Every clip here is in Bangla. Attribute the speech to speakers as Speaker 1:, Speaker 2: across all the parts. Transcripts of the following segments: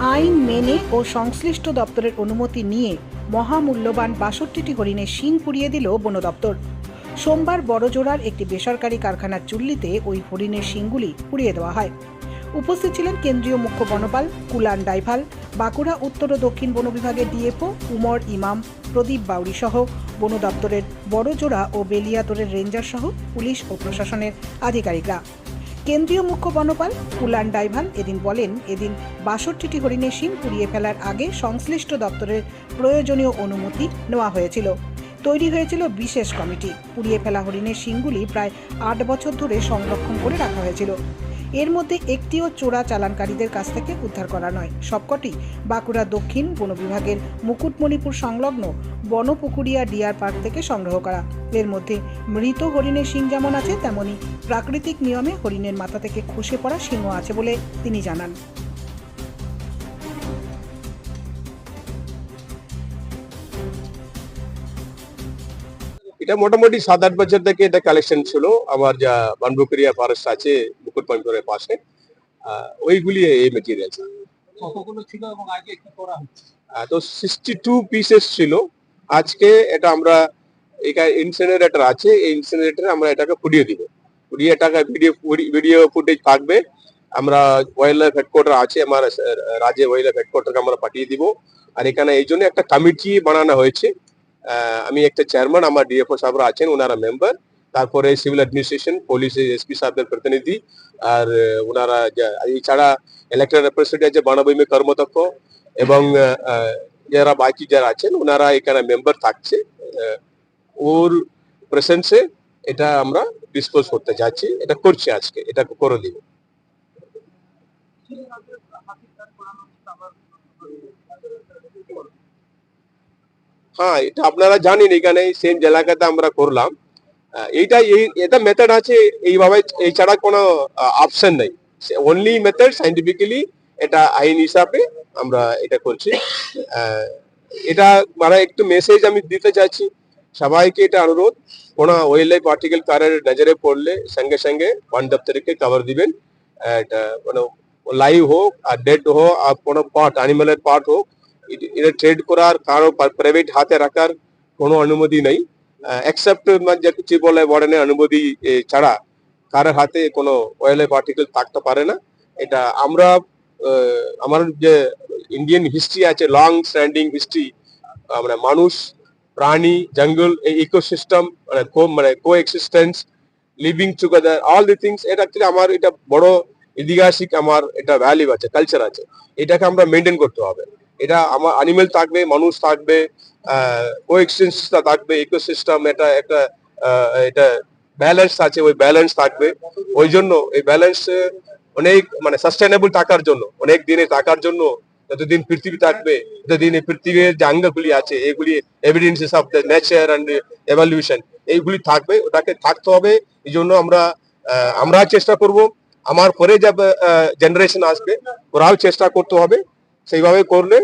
Speaker 1: আইন মেনে ও সংশ্লিষ্ট দপ্তরের অনুমতি নিয়ে মহামূল্যবান বাষট্টিটি হরিণের শিং পুড়িয়ে দিল বন দপ্তর। সোমবার বড়জোড়ার একটি বেসরকারি কারখানার চুল্লিতে ওই হরিণের শিংগুলি পুড়িয়ে দেওয়া হয়। উপস্থিত ছিলেন কেন্দ্রীয় মুখ্য বনপাল কুলান ডাইভাল, বাঁকুড়া, উত্তর ও দক্ষিণ বন বিভাগের ডিএফও উমর ইমাম, প্রদীপ বাউরি সহ বন দপ্তরের বড়জোড়া ও বেলিয়াতরের রেঞ্জার সহ পুলিশ ও প্রশাসনের আধিকারিকরা। কেন্দ্রীয় মুখ্য বনপাল কুলান ডাইভান এদিন বলেন, এদিন বাষট্টিটি হরিণের শিং পুড়িয়ে ফেলার আগে সংশ্লিষ্ট দপ্তরের প্রয়োজনীয় অনুমতি নেওয়া হয়েছিল। তৈরি হয়েছিল বিশেষ কমিটি। পুড়িয়ে ফেলা হরিণের শিংগুলি প্রায় আট বছর ধরে সংরক্ষণ করে রাখা হয়েছিল। এর মধ্যে একটিও চোরা চালানকারীদের কাছ থেকে উদ্ধার করা নয়। সবকটি বাঁকুড়া দক্ষিণ বন বিভাগের মুকুটমণিপুর সংলগ্ন বনপুকুরিয়া ডিয়ার পার্ক থেকে সংগ্রহ করা। এর মধ্যে মৃত হরিণের শিং যেমন আছে, তেমনি প্রাকৃতিক নিয়মে হরিণের মাথা থেকে খসে পড়া সিংহ আছে বলে তিনি জানান।
Speaker 2: এটা মোটামুটি সাত আট বছর থেকে এটা কালেকশন ছিল। আমার যা বানবুকরিয়া ফরেস্ট আছে মুকুটমণিপুরের পাশে। ওইগুলি এই মেটেরিয়াল
Speaker 3: কতগুলো ছিল এবং আগে কি করা হচ্ছে?
Speaker 2: তো সিক্সটি টু পিসেস ছিল। আজকে এটা আমরা এখানে ইনসিনারেটর আছে এই ইনসিনারেটরে আমরা এটাকে পুড়িয়ে দিব। পুড়িয়ে এটাকে ভিডিও ভিডিও ফুটেজ থাকবে। আমরা ওয়াইল্ড লাইফ হেডকোয়ার্টার আছে আমার রাজ্যে ওয়াইল্ড লাইফ হেডকোয়ার্টারকে আমরা পাঠিয়ে দিব। আর এখানে এই জন্য একটা কমিটি বানানো হয়েছে। আমি একটা চেয়ারম্যান আমার ডিএফও সাহেবরা আছেন ওনারা মেম্বার তারপরে সিভিল অ্যাডমিনিস্ট্রেশন পুলিশ এসপি সাহেবের প্রতিনিধি আর ওনারা এছাড়া ইলেক্টেড রিপ্রেজেন্টেটিভ আছে বনভূমি কর্মদক্ষ এবং যারা বাকি যারা আছেন ওনারা এখানে মেম্বার থাকছে ওর প্রেসেন্সে এটা আমরা ডিসপোজ করতে যাচ্ছি, এটা করছি আজকে, এটা করে দিব। হ্যাঁ এটা আপনারা জানেন, এখানে সেম এলাকাতে আমরা করলাম। এইটা এই, এটা মেথড আছে, এইভাবে এছাড়া কোনো অপশন নেই। অনলি মেথড সাইন্টিফিক্যালি এটা আইন হিসাবে আমরা এটা করছি। এটা মানে একটু মেসেজ আমি দিতে চাইছি। সবাইকে এটা অনুরোধ, কোনো ওয়াইল্ড লাইফ আর্টিকেল কারের নজরে পড়লে সঙ্গে সঙ্গে বন দপ্তরকে কভার দিবেন। এটা মানে লাইভ হোক, আর ডেড হোক, আর কোনো পার্ট অ্যানিমালের পার্ট হোক এটা ট্রেড করার, কারও প্রাইভেট হাতে রাখার কোনো অনুমতি নেই। এক্সেপ্ট কিছু বলে ওয়ার্ডেনের অনুমতি ছাড়া কারোর হাতে কোনো ওয়াইল্ড লাইফ আর্টিকেল থাকতে পারে না। এটা আমরা আমার যে ইন্ডিয়ান হিস্ট্রি আছে লং স্ট্যান্ডিং হিস্ট্রি মানে মানুষ, প্রাণী জঙ্গল এই ইকোসিস্টেম মানে কো মানে coexistence living together all the things এটা অ্যাকচুয়ালি আমার, এটা বড় ঐতিহাসিক, আমার এটা ভ্যালিউ আছে কালচার আছে। এটাকে আমরা মেনটেন করতে হবে। এটা আমার অ্যানিমেল থাকবে, মানুষ থাকবে কো এক্সিস্টেন্সটা থাকবে ইকোসিস্টেম এটা একটা এটা ব্যালেন্স আছে, ওই ব্যালেন্স থাকবে। ওই জন্য এই ব্যালেন্স অনেক মানে সাস্টেনেবল থাকার জন্য, অনেক দিনে থাকার জন্য, যতদিন পৃথিবী থাকবে ততদিন এই পৃথিবীর যে অঙ্গগুলি আছে, এগুলি evidences of the nature and evolution এইগুলি থাকবে, ওটাকে থাকতে হবে। এই জন্য আমরা আমরা চেষ্টা করব। আমার পরে যা জেনারেশন আসবে, ওরাও চেষ্টা করতে হবে। সেইভাবে করলে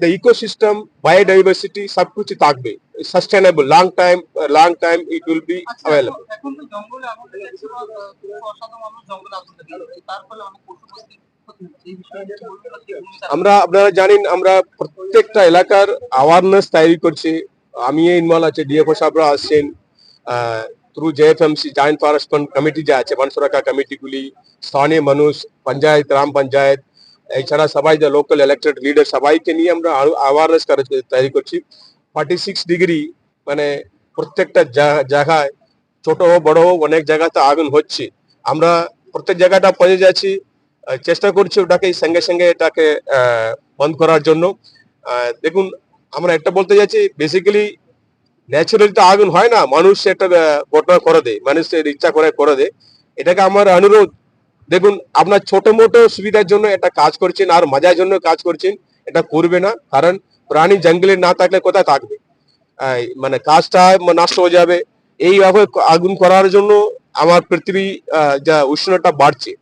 Speaker 2: দ্য ইকোসিস্টেম বায়োডাইভার্সিটি সবকিছু থাকবে। Sustainable long time long time it will be available আমরা আপনারা জানেন আমরা প্রত্যেকটা এলাকার অ্যাওয়ারনেস তৈরি করছি। আমি ইনভলভ আছে ডিএফও সাহেবরা আসছেন through JFMC joint forest fund committee যা আছে বন কমিটিগুলি স্থানীয় মানুষ পঞ্চায়েত গ্রাম পঞ্চায়েত এছাড়া সবাই যে লোকাল ইলেক্টেড লিডার সবাইকে নিয়ে আমরা অ্যাওয়ারনেস তৈরি করছি। ফর্টি সিক্স ডিগ্রি মানে প্রত্যেকটা জায়গায়, ছোট হোক, বড় হোক, অনেক জায়গাতে আগুন হচ্ছে। আমরা প্রত্যেক জায়গাটা পৌঁছে যাচ্ছি চেষ্টা করছি ওটাকে সঙ্গে সঙ্গে এটাকে বন্ধ করার জন্য। দেখুন, আমরা একটা বলতে যাচ্ছি বেসিক্যালি ন্যাচারালি তো আগুন হয় না, মানুষ একটা ঘটনা করে দেয় মানুষ এর ইচ্ছা করে করে দেয়। এটাকে আমার অনুরোধ দেখুন, আপনার ছোট মোটো সুবিধার জন্য এটা কাজ করছেন, আর মজার জন্য কাজ করছেন, এটা করবে না, কারণ প্রাণী জঙ্গলে না থাকলে কোথায় থাকবে? মানে কাজটা নষ্ট হয়ে যাবে। এইভাবে আগুন করার জন্য আমার পৃথিবী যা উষ্ণতা বাড়ছে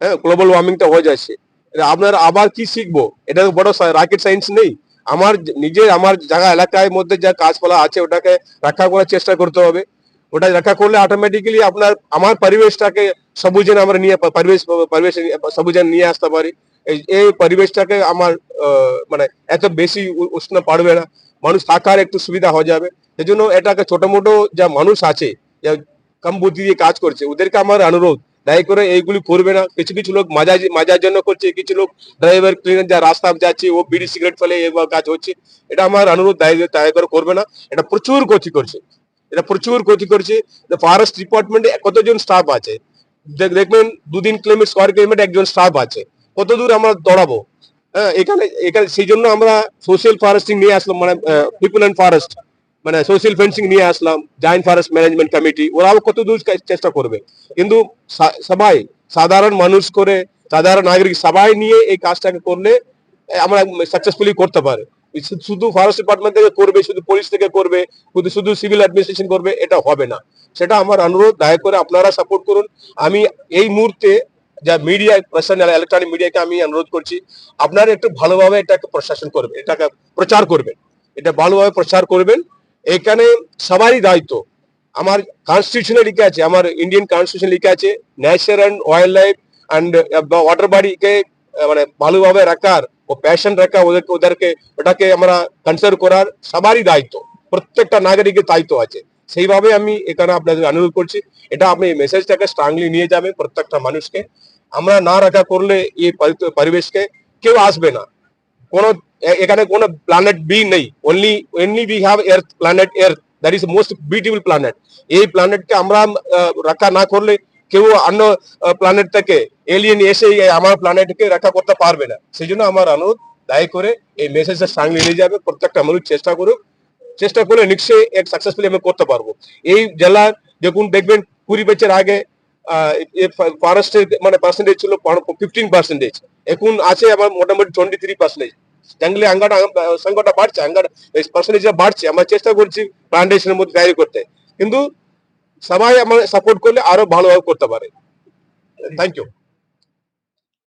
Speaker 2: হ্যাঁ গ্লোবাল ওয়ার্মিংটা হয়ে যাচ্ছে। আপনার আবার কি শিখব? এটা বড় রাকেট সায়েন্স নেই। আমার যে- নিজে আমার জায়গা এলাকায় মধ্যে যা গাছপালা আছে, ওটাকে রক্ষা করার চেষ্টা করতে হবে। ওটা রক্ষা করলে অটোমেটিক্যালি আপনার, আমার পরিবেশটাকে সবুজেন আমরা নিয়ে, পরিবেশ পরিবেশ সবুজেন নিয়ে আসতে পারি। এই- পরিবেশটাকে আমার মানে এত বেশি উষ্ণ পারবে না। মানুষ থাকার একটু সুবিধা হয়ে যাবে। সেই সেজন্য এটাকে ছোট মোটো যা মানুষ আছে, যা কম বুদ্ধি দিয়ে কাজ করছে, ওদেরকে আমার অনুরোধ, দয়া করে এইগুলি করবে না। কিছু কিছু লোক মজা মজার জন্য করছে, কিছু লোক ড্রাইভার ক্লিনার যা রাস্তা যাচ্ছে, ও বিড়ি সিগারেট ফেলে এবার কাজ হচ্ছে। এটা আমার অনুরোধ, দয়া দয়া করে করবে না। এটা প্রচুর ক্ষতি করছে। এটা প্রচুর ক্ষতি করছে। ফরেস্ট ডিপার্টমেন্টে কতজন স্টাফ আছে? দেখ- দেখবেন দুদিন কিলোমিটার স্কোয়ার কিলোমিটার একজন স্টাফ আছে। কত দূর আমরা দৌড়াবো? হ্যাঁ এখানে এখানে সেই জন্য আমরা সোশ্যাল ফরেস্টিং নিয়ে আসলাম মানে পিপল অ্যান্ড ফরেস্ট মানে সোশ্যাল ফেন্সিং নিয়ে আসলাম জয়েন্ট ফরেস্ট ম্যানেজমেন্ট কমিটি ওরাও কত দূর চেষ্টা করবে। কিন্তু সবাই, সাধারণ মানুষ করে, সাধারণ নাগরিক সবাই নিয়ে এই কাজটাকে করলে আমরা সাকসেসফুলি করতে পারে। শুধু ফরেস্ট ডিপার্টমেন্ট থেকে করবে, শুধু পুলিশ থেকে করবে, শুধু শুধু সিভিল অ্যাডমিনিস্ট্রেশন করবে, এটা হবে না। সেটা আমার অনুরোধ, দয়া করে আপনারা সাপোর্ট করুন। আমি এই মুহূর্তে যা মিডিয়া প্রশাসন ইলেকট্রনিক মিডিয়াকে আমি অনুরোধ করছি, আপনারা একটু ভালোভাবে এটাকে প্রশাসন করবেন, এটাকে প্রচার করবেন। এটা ভালোভাবে প্রচার করবেন। এখানে সবারই দায়িত্ব। আমার কনস্টিটিউশনে লিখে আছে, আমার ইন্ডিয়ান কনস্টিটিউশন লিখে আছে nature and wildlife and water বডিকে মানে ভালোভাবে রাখার ও প্যাশন রাখা ওদেরকে ওদেরকে ওটাকে আমরা কনসার্ভ করার সবারই দায়িত্ব প্রত্যেকটা নাগরিকের দায়িত্ব আছে। সেইভাবে আমি এখানে আপনাদের অনুরোধ করছি, এটা আপনি এই মেসেজটাকে স্ট্রংলি নিয়ে যাবে প্রত্যেকটা মানুষকে। আমরা না রাখা করলে এই পরিবেশকে কেউ আসবে না। কোনো এখানে কোনো প্ল্যানেট বি নেই। Only only we have earth planet earth that is most beautiful planet এই প্ল্যানেটকে আমরা রাখা না করলে কেউ অন্য প্ল্যানেট থেকে এলিয়েন এসে আমার প্ল্যানেটকে রক্ষা করতে পারবে না। সেই জন্য আমার অনুরোধ, দয়া করে এই মেসেজটা সামনে নিয়ে যাবে, প্রত্যেকটা মানুষ চেষ্টা করুক, চেষ্টা করলে নিশ্চয়ই এক সাকসেসফুলি আমি করতে পারব। এই জেলার দেখুন দেখবেন কুড়ি বছর আগে ফরেস্টের মানে পার্সেন্টেজ ছিল ফিফটিন পার্সেন্টেজ এখন আছে আমার মোটামুটি টোয়েন্টি থ্রি পার্সেন্টেজ জঙ্গলে আঙ্গাটা সংখ্যাটা বাড়ছে আঙ্গার পার্সেন্টেজটা বাড়ছে। আমরা চেষ্টা করছি প্লান্টেশনের মধ্যে তৈরি করতে। কিন্তু সবাই আমার সাপোর্ট করলে আরও ভালোভাবে করতে পারে। Thank you